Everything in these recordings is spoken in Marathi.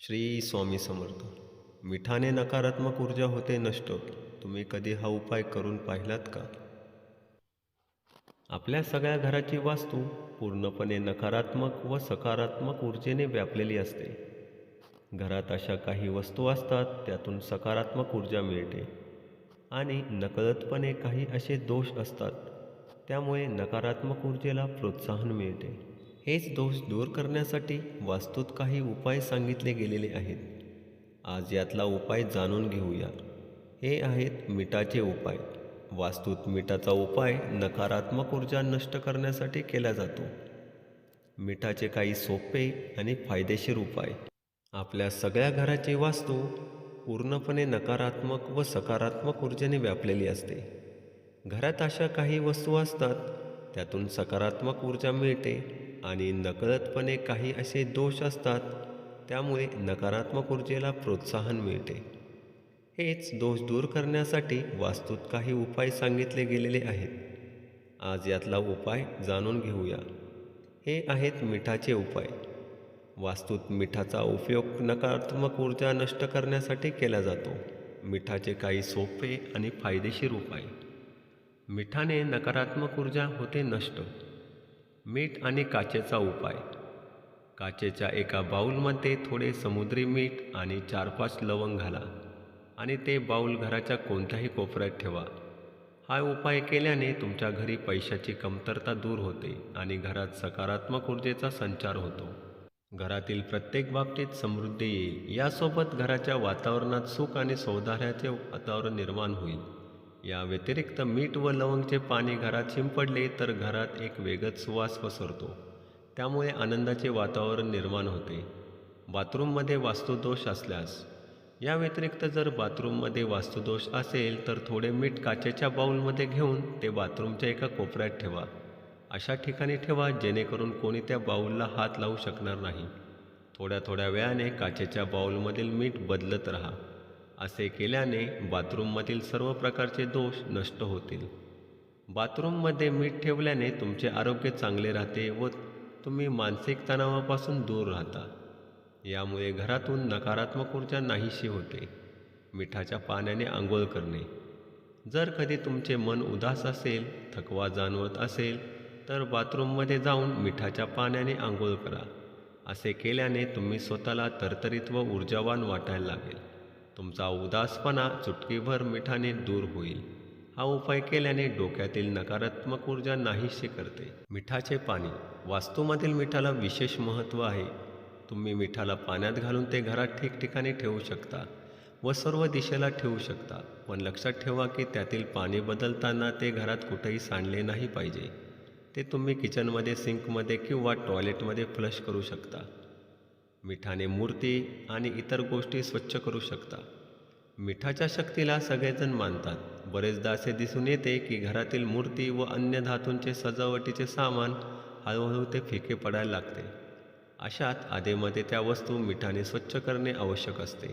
श्री स्वामी समर्थ मिठाने नकारात्मक ऊर्जा होते नष्ट. तुम्ही कधी हा उपाय करून पाहिलात का? आपल्या सगळ्या घराची वास्तू पूर्णपणे नकारात्मक व सकारात्मक ऊर्जेने व्यापलेली असते. घरात अशा काही वस्तू असतात त्यातून सकारात्मक ऊर्जा मिळते. आणि नकळतपणे काही असे दोष असतात त्यामुळे नकारात्मक ऊर्जेला प्रोत्साहन मिळते. हेच दोष दूर करण्यासाठी वास्तूत काही उपाय सांगितले गेलेले आहेत. आज यातला उपाय जाणून घेऊया. हे आहेत मिठाचे उपाय. वास्तूत मिठाचा उपाय नकारात्मक ऊर्जा नष्ट करण्यासाठी केला जातो. मिठाचे काही सोपे आणि फायदेशीर उपाय. आपल्या सगळ्या घराची वास्तू पूर्णपणे नकारात्मक व सकारात्मक ऊर्जेने व्यापलेली असते. घरात अशा काही वस्तू असतात त्यातून सकारात्मक ऊर्जा मिळते आणि नकळतपणे काही असे दोष असतात त्यामुळे नकारात्मक ऊर्जेला प्रोत्साहन मिळते. हेच दोष दूर करण्यासाठी वास्तूत काही उपाय सांगितले गेलेले आहेत. आज यातला उपाय जाणून घेऊया. हे आहेत मिठाचे उपाय. वास्तूत मिठाचा उपयोग नकारात्मक ऊर्जा नष्ट करण्यासाठी केला जातो. मिठाचे काही सोपे आणि फायदेशीर उपाय. मिठाने नकारात्मक ऊर्जा होते नष्ट. मीठ आणि काचेचा उपाय. काचेच्या एका बाऊलमध्ये थोडे समुद्री मीठ आणि चार पाच लवंग घाला आणि ते बाऊल घराच्या कोणत्याही कोपऱ्यात ठेवा. हा उपाय केल्याने तुमच्या घरी पैशाची कमतरता दूर होते आणि घरात सकारात्मक ऊर्जेचा संचार होतो. घरातील प्रत्येक बाबतीत समृद्धी येईल. यासोबत घराच्या वातावरणात सुख आणि सौदार्याचे वातावरण निर्माण होईल. या व्यतिरिक्त मीठ व लवंगचे पाणी घरात शिंपडले तर घरात एक वेगच सुवास पसरतो. त्यामुळे आनंदाचे वातावरण निर्माण होते. बाथरूममध्ये वास्तुदोष असल्यास. या व्यतिरिक्त जर बाथरूममध्ये वास्तुदोष असेल तर थोडे मीठ काचेच्या बाऊलमध्ये घेऊन ते बाथरूमच्या एका कोपऱ्यात ठेवा. अशा ठिकाणी ठेवा जेणेकरून कोणी त्या बाऊलला हात लावू शकणार नाही. थोड्या थोड्या वेळाने काचेच्या बाऊलमधील मीठ बदलत राहा. असे केल्याने बाथरूममधील सर्व प्रकारचे दोष नष्ट होतील. बाथरूममध्ये मीठ ठेवल्याने तुमचे आरोग्य चांगले राहते व तुम्ही मानसिक तणावापासून दूर राहता. यामुळे घरातून नकारात्मक ऊर्जा नाहीशी होते. मिठाच्या पाण्याने आंघोळ करणे. जर कधी तुमचे मन उदास असेल थकवा जाणवत असेल तर बाथरूममध्ये जाऊन मिठाच्या पाण्याने आंघोळ करा. असे केल्याने तुम्ही स्वतःला तरतरीत व ऊर्जावान वाटायला लागेल. तुमचा उदासपणा चुटकीभर मिठाने दूर होईल. हा उपाय केल्याने डोक्यातील नकारात्मक ऊर्जा नाहीशी करते. मिठाचे पाणी. वास्तूमधील मिठाला विशेष महत्त्व आहे. तुम्ही मिठाला पाण्यात घालून ते घरात ठिकठिकाणी ठेवू शकता व सर्व दिशेला ठेवू शकता. पण लक्षात ठेवा की त्यातील पाणी बदलताना ते घरात कुठेही सांडले नाही पाहिजे. ते तुम्ही किचनमध्ये सिंकमध्ये किंवा टॉयलेटमध्ये फ्लश करू शकता. मिठाने मूर्ती आणि इतर गोष्टी स्वच्छ करू शकता. मिठाच्या शक्तीला सगळेजण मानतात. बरेचदा असे दिसून येते की घरातील मूर्ती व अन्य धातूंचे सजावटीचे सामान हळूहळू ते फिके पडायला लागते. अशात आधेमध्ये त्या वस्तू मिठाने स्वच्छ करणे आवश्यक असते.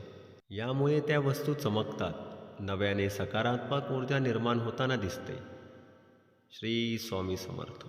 यामुळे त्या वस्तू चमकतात. नव्याने सकारात्मक ऊर्जा निर्माण होताना दिसते. श्री स्वामी समर्थ.